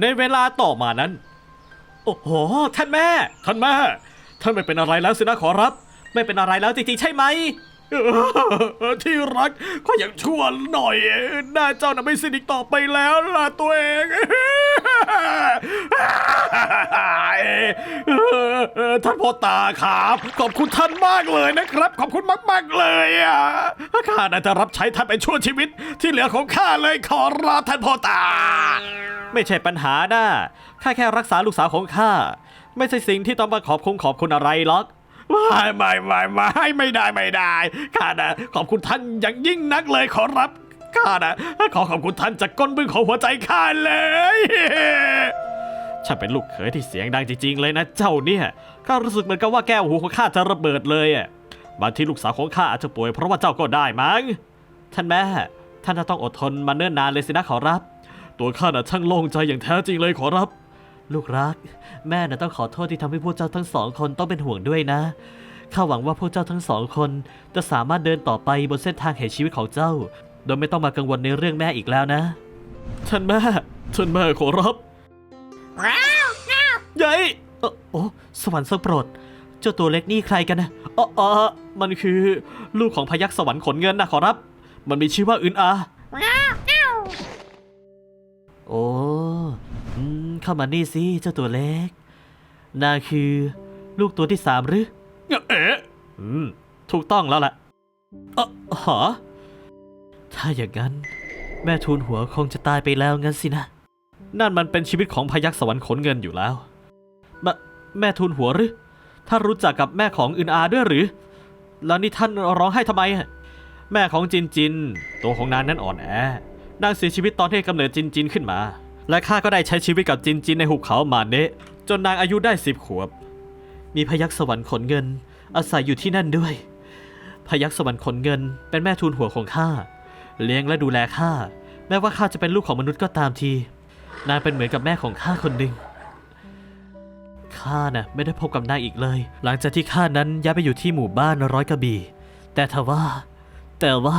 ในเวลาต่อมานั้น โอ้โห ท่านแม่ ท่านแม่ ท่านไม่เป็นอะไรแล้วสินะขอรับ ไม่เป็นอะไรแล้วจริงๆใช่ไหมที่รักก็ยังชั่วหน่อยหน้าเจ้าน่ะไม่สนิทต่อไปแล้วล่ะตัวเองท่านพ่อตาครับขอบคุณท่านมากเลยนะครับ ขอบคุณมาก ๆ เลยอะข้าน่าจะรับใช้ท่านไปชั่วชีวิตที่เหลือของข้าเลยขอรับท่านพ่อตา ไม่ใช่ปัญหานะข้าแค่รักษาลูกสาวของข้า ไม่ใช่สิ่งที่ต้องมาขอบคุณขอบคุณอะไรหรอก ไม่ไม่ไม่ไม่ไม่ได้ไม่ได้ข้านะขอบคุณท่านอย่างยิ่งนักเลยขอรับข้านะขอขอบคุณท่านจากก้นบึ้งของหัวใจข้าเลยฉันเป็นลูกเขยที่เสียงดังจริงๆเลยนะเจ้าเนี่ยข้ารู้สึกเหมือนกับว่าแก้วหูของข้าจะระเบิดเลยอะบางทีลูกสาวของข้าอาจจะป่วยเพราะว่าเจ้าก็ได้มั้งท่านแม่ท่านจะต้องอดทนมาเนิ่นนานเลยสินะขอรับ ตัวข้าน่ะช่างโล่งใจอย่างแท้จริงเลยขอรับ ลูกรัก แม่น่ะต้องขอโทษที่ทำให้พวกเจ้าทั้งสองคนต้องเป็นห่วงด้วยนะข้าหวังว่าพวกเจ้าทั้งสองคนจะสามารถเดินต่อไปบนเส้นทางแห่งชีวิตของเจ้า โดยไม่ต้องมากังวลในเรื่องแม่อีกแล้วนะท่านแม่ท่านแม่ขอรับยัยเอ่อโอ้สวรรค์ทรงโปรด เจ้าตัวเล็กนี่ใครกันนะอ๋ออ๋อมันคือ ลูกของพยักสวรรค์ขนเงินนะขอรับ มันมีชื่อว่าอึนอา โอ้อืมเข้ามานี่สิเจ้าตัวเล็ก นางคือลูกตัวที่สามหรือ เอ๊ะอืมถูกต้องแล้วล่ะเออหอถ้าอย่างนั้น แม่ทูลหัวคงจะตายไปแล้วงั้นสินะ นั่นมันเป็นชีวิตของพยักสวรรค์ขนเงินอยู่แล้ว แม่แม่ทูลหัวหรือ ถ้ารู้จักกับแม่ของอึนอาด้วยหรือ แล้วนี่ท่านร้องไห้ทำไมอะแม่ของจินจิน ตัวของนางนั้นอ่อนแอ นางเสียชีวิตตอนที่กำเนิดจินจินขึ้นมา และข้าก็ได้ใช้ชีวิตกับจินจินในหุบเขามาเนะจนนางอายุได้สิบขวบ มีพยักสวรรค์ขนเงิน อาศัยอยู่ที่นั่นด้วย พยักสวรรค์ขนเงิน เป็นแม่ทูลหัวของข้าเลี้ยงและดูแลข้าแม้ว่าข้าจะเป็นลูกของมนุษย์ก็ตามที นางเป็นเหมือนกับแม่ของข้าคนหนึ่งข้าน่ะไม่ได้พบกับนางอีกเลย หลังจากที่ข้านั้นย้ายไปอยู่ที่หมู่บ้านร้อยกระบี่แต่ทว่า แต่ว่า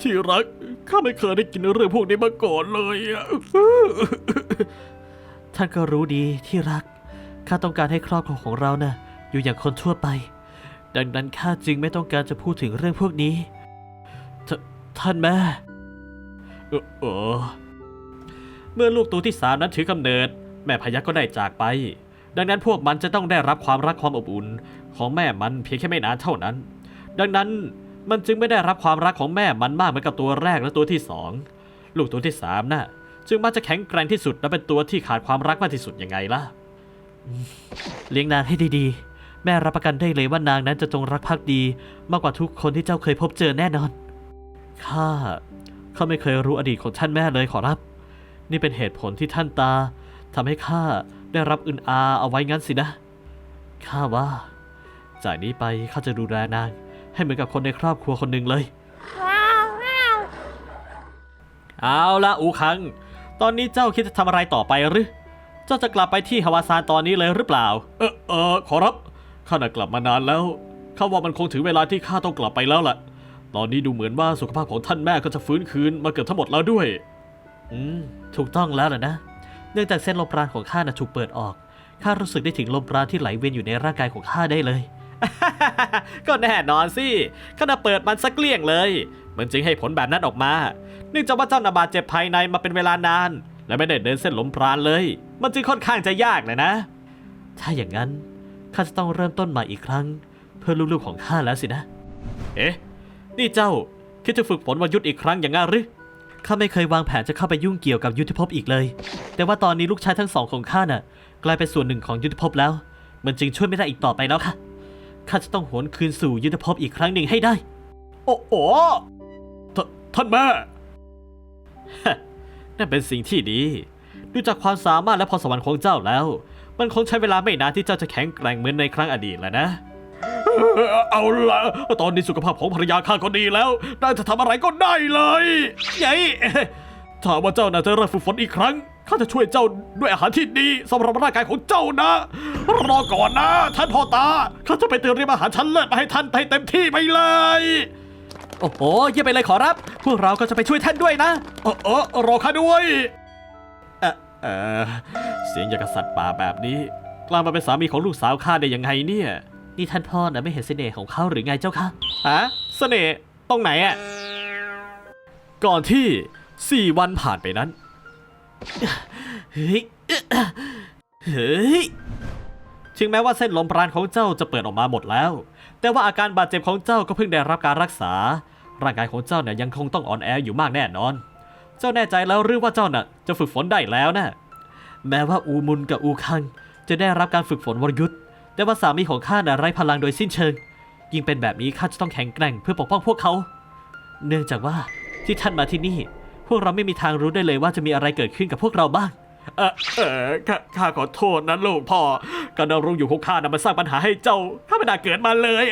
ที่รัก ข้าไม่เคยได้กินเรื่องพวกนี้มาก่อนเลยอะท่านก็รู้ดีที่รัก ข้าต้องการให้ครอบครัวของเรานะ่ะอยู่อย่างคนทั่วไป ดังนั้นข้าจึงไม่ต้องการจะพูดถึงเรื่องพวกนี้ทท่านแม่เออเออเมื่อลูกตัวที่สามนั้นถือกำเนิด แม่พยักก็ได้จากไป ดังนั้นพวกมันจะต้องได้รับความรักความอบอุ่น ของแม่มันเพียงแค่ไม่นานเท่านั้น ดังนั้น มันจึงไม่ได้รับความรักของแม่มันมากเหมือนกับตัวแรกและตัวที่สองลูกตัวที่สามน่ะจึงมักจะแข็งแกร่งที่สุดและเป็นตัวที่ขาดความรักมากที่สุดยังไงล่ะ เลี้ยงนางให้ดีๆ แม่รับประกันได้เลยว่านางนั้นจะจงรักภักดี มากกว่าทุกคนที่เจ้าเคยพบเจอแน่นอน ข้าข้าไม่เคยรู้อดีตของท่านแม่เลยขอรับ นี่เป็นเหตุผลที่ท่านตาทำให้ข้าได้รับอึนอาเอาไว้งั้นสินะ ข้าว่า จากนี้ไปข้าจะดูแลนาง ให้เหมือนกับคนในครอบครัวคนหนึ่งเลย เอาละอูคัง ตอนนี้เจ้าคิดจะทำอะไรต่อไปหรือ เจ้าจะกลับไปที่ฮาวาซานตอนนี้เลยหรือเปล่า เออเออขอรับ ข้าน่ะกลับมานานแล้ว ข้าว่ามันคงถึงเวลาที่ข้าต้องกลับไปแล้วล่ะ ตอนนี้ดูเหมือนว่าสุขภาพของท่านแม่ก็จะฟื้นคืนมาเกือบทั้งหมดแล้วด้วย อืม ถูกต้องแล้วล่ะนะ เนื่องจากเส้นลมปราณของข้าน่ะถูกเปิดออก ข้ารู้สึกได้ถึงลมปราณที่ไหลเวียนอยู่ในร่างกายของข้าได้เลย ก็แน่นอนสิข้าน่ะเปิดมันสักเกลี้ยงเลย มันจึงให้ผลแบบนั้นออกมา เนื่องจากว่าเจ้านาบาดเจ็บภายในมาเป็นเวลานาน และไม่ได้เดินเส้นล้มปราณเลย มันจึงค่อนข้างจะยากเลยนะ ถ้าอย่างนั้นข้าจะต้องเริ่มต้นใหม่อีกครั้ง เพื่อลูกๆของข้าแล้วสินะ เอ๊ะ นี่เจ้าคิดจะฝึกฝนวรยุทธ์อีกครั้งอย่างงั้นหรือข้าไม่เคยวางแผนจะเข้าไปยุ่งเกี่ยวกับยุทธภพอีกเลย แต่ว่าตอนนี้ลูกชายทั้งสองของข้าน่ะ กลายเป็นส่วนหนึ่งของยุทธภพแล้ว มันจึงช่วยไม่ได้อีกต่อไปแล้วค่ะ ข้าจะต้องหวนคืนสู่ยุทธภพอีกครั้งหนึ่งให้ได้ โอ้โหทท่านแม่ นั่นเป็นสิ่งที่ดี ดูจากความสามารถและพรสวรรค์ของเจ้าแล้ว มันคงใช้เวลาไม่นานที่เจ้าจะแข็งแกร่งเหมือนในครั้งอดีตแล้วนะ เอาละตอนนี้สุขภาพของภรรยาข้าก็ดีแล้วน่าจะทำอะไรก็ได้เลยยัยถ้าว่าเจ้าน่าจะเริ่มฝึกฝนอีกครั้ง ข้าจะช่วยเจ้าด้วยอาหารที่ดีสำหรับร่างกายของเจ้านะ รอก่อนนะ ท่านพ่อตา ข้าจะไปเตรียมอาหารชั้นเลิศมาให้ท่านให้เต็มที่ไปเลย โอ้โห เยี่ยมไปเลยขอรับ พวกเราก็จะไปช่วยท่านด้วยนะ เออเออรอข้าด้วยเออเอเออเสียงอย่างกับสัตว์ป่าแบบนี้กล้ามาเป็นสามีของลูกสาวข้าได้ยังไงเนี่ย นี่ท่านพ่อนะไม่เห็นเสน่ห์ของเขาหรือไงเจ้าคะฮะเสน่ห์ตรงไหนอะก่อนที่สี่วันผ่านไปนั้น เฮ้ยเฮ้ยถึงแม้ว่าเส้นลมปราณของเจ้าจะเปิดออกมาหมดแล้ว แต่ว่าอาการบาดเจ็บของเจ้าก็เพิ่งได้รับการรักษา ร่างกายของเจ้าเนี่ยยังคงต้องอ่อนแออยู่มากแน่นอน เจ้าแน่ใจแล้วหรือว่าเจ้าน่ะจะฝึกฝนได้แล้วนะ แม้ว่าอูมุนกับอูคัง จะได้รับการฝึกฝนวรยุทธ์แต่ว่าสามีของข้าน่ะไร้พลังโดยสิ้นเชิง ยิ่งเป็นแบบนี้ข้าจะต้องแข็งแกร่งเพื่อปกป้องพวกเขา เนื่องจากว่าที่ท่านมาที่นี่ พวกเราไม่มีทางรู้ได้เลยว่าจะมีอะไรเกิดขึ้นกับพวกเราบ้าง เออเออข้าข้าขอโทษนะลูกพ่อการดำรงอยู่ของข้านะมันสร้างปัญหาให้เจ้าข้าไม่น่าเกิดมาเลย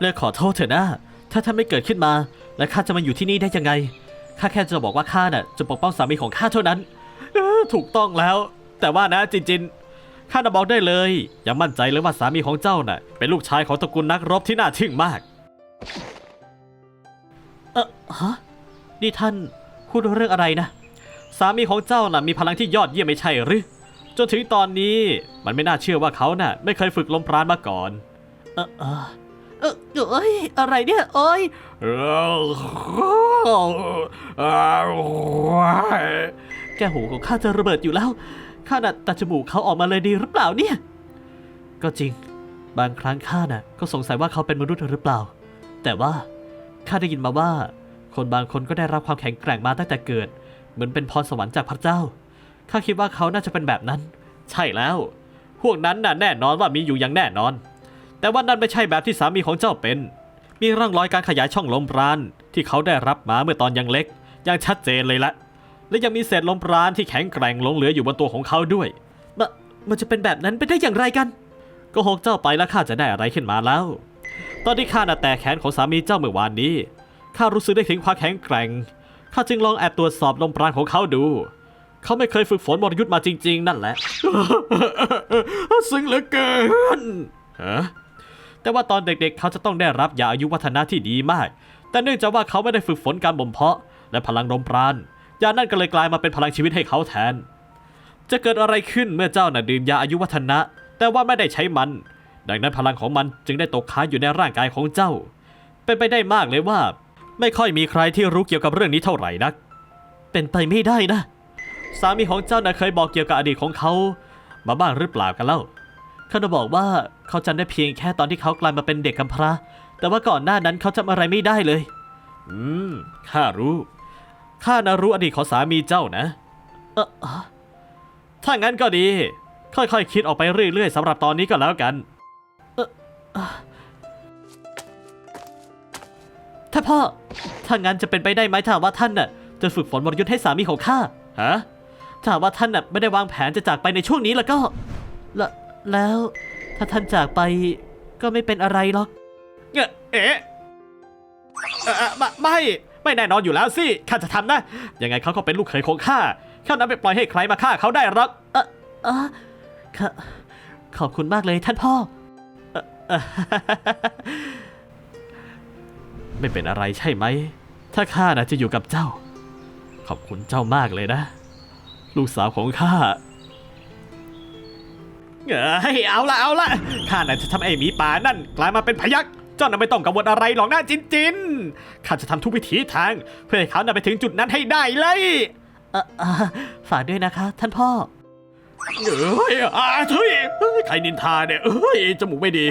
เลิกขอโทษเถอะนะ ถ้าท่านไม่เกิดขึ้นมา และข้าจะมาอยู่ที่นี่ได้ยังไงข้าแค่จะบอกว่าข้าน่ะจะปกป้องสามีของข้าเท่านั้นเออถูกต้องแล้ว แต่ว่านะจินจินข้าน่ะบอกได้เลยอย่ามั่นใจเลยว่าสามีของเจ้าน่ะเป็นลูกชายของตระกูลนักรบที่น่าทึ่งมากเออ ฮะนี่ท่านพูดเรื่องอะไรนะ สามีของเจ้าน่ะมีพลังที่ยอดเยี่ยมไม่ใช่หรือจนถึงตอนนี้มันไม่น่าเชื่อว่าเขาน่ะ ไม่เคยฝึกลมปราณมาก่อน เออเออเออเอ้ยอะไรเนี่ยเอ้ยแกหูของข้าจะระเบิดอยู่แล้วข้าน่ะตัดจมูกเขาออกมาเลยดีหรือเปล่าเนี่ย ก็จริง บางครั้งข้าน่ะ ก็สงสัยว่าเขาเป็นมนุษย์หรือเปล่า แต่ว่าข้าได้ยินมาว่า คนบางคนก็ได้รับความแข็งแกร่งมาตั้งแต่เกิด เหมือนเป็นพรสวรรค์จากพระเจ้า ข้าคิดว่าเขาน่าจะเป็นแบบนั้น ใช่แล้ว พวกนั้นน่ะแน่นอนว่ามีอยู่อย่างแน่นอน แต่ว่านั่นไม่ใช่แบบที่สามีของเจ้าเป็น มีร่องรอยการขยายช่องลมปราณที่เขาได้รับมาเมื่อตอนยังเล็ก อย่างชัดเจนเลยละ และยังมีเศษลมปราณที่แข็งแกร่งหลงเหลืออยู่บนตัวของเขาด้วยมมันจะเป็นแบบนั้นไปได้อย่างไรกันก็หกเจ้าไปแล้วข้าจะได้อะไรขึ้นมาแล้ว ตอนที่ข้าน่ะแตะแขนของสามีเจ้าเมื่อวานนี้ ข้ารู้สึกได้ถึงความแข็งแกร่ง ข้าจึงลองแอบตรวจสอบลมปราณของเขาดู เขาไม่เคยฝึกฝนวรยุทธ์มาจริง ๆ นั่นแหละ ซึ้งเหลือเกินฮะแต่ว่าตอนเด็กๆ เขาจะต้องได้รับยาอายุวัฒนะที่ดีมาก แต่เนื่องจากว่าเขาไม่ได้ฝึกฝนการบ่มเพาะ และพลังลมปราณ ยานั่นก็เลยกลายมาเป็นพลังชีวิตให้เขาแทน จะเกิดอะไรขึ้นเมื่อเจ้าน่ะดื่มยาอายุวัฒนะ แต่ว่าไม่ได้ใช้มัน ดังนั้นพลังของมันจึงได้ตกค้างอยู่ในร่างกายของเจ้า เป็นไปได้มากเลยว่า ไม่ค่อยมีใครที่รู้เกี่ยวกับเรื่องนี้เท่าไหร่นัก เป็นไปไม่ได้นะ สามีของเจ้าน่ะเคยบอกเกี่ยวกับอดีตของเขา มาบ้างหรือเปล่ากันเล่าเขาจะบอกว่าเขาจำได้เพียงแค่ตอนที่เขากลายมาเป็นเด็กกำพร้า แต่ว่าก่อนหน้านั้นเขาจำอะไรไม่ได้เลย อืม ข้ารู้ ข้านะรู้อดีตของสามีเจ้านะ เอ่อถ้างั้นก็ดี ค่อยๆคคิดออกไปเรื่อยๆสำหรับตอนนี้ก็แล้วกัน เออ เอ่อถ้าพ่อ ถ้างั้นจะเป็นไปได้ไหมถ้าหากว่าท่านน่ะ จะฝึกฝนวรยุทธ์ให้สามีของข้า ฮะ ถ้าหากว่าท่านน่ะไม่ได้วางแผนจะจากไปในช่วงนี้แล้วก็แล้วแล้วถ้าท่านจากไปก็ไม่เป็นอะไรหรอก เอ๊ะเอ๊ะเอ่อไม่ไม่ ไม่แน่นอนอยู่แล้วสิ ข้าจะทำนะ ยังไงเขาก็เป็นลูกเขยของข้า ข้านั้นไปปล่อยให้ใครมาฆ่าเขาได้หรอกเออเออขอขอบคุณมากเลยท่านพ่อเอ่อเอ่อ ไม่เป็นอะไรใช่ไหม ถ้าข้านะจะอยู่กับเจ้า ขอบคุณเจ้ามากเลยนะ ลูกสาวของข้าเอ้ยเอาละเอาละข้าน่ะจะทำไอ้หมีป่านั่น กลายมาเป็นพยักเจ้าน่ะไม่ต้องกังวลอะไรหรอกนะจินจินข้าจะทำทุกวิถีทาง เพื่อให้เขาน่ะไปถึงจุดนั้นให้ได้เลยเออฝากด้วยนะคะ ท่านพ่อ เอ้ยอาทุยเอ้ยใครนินทาเนี่ยเอ้ยจมูกไม่ดี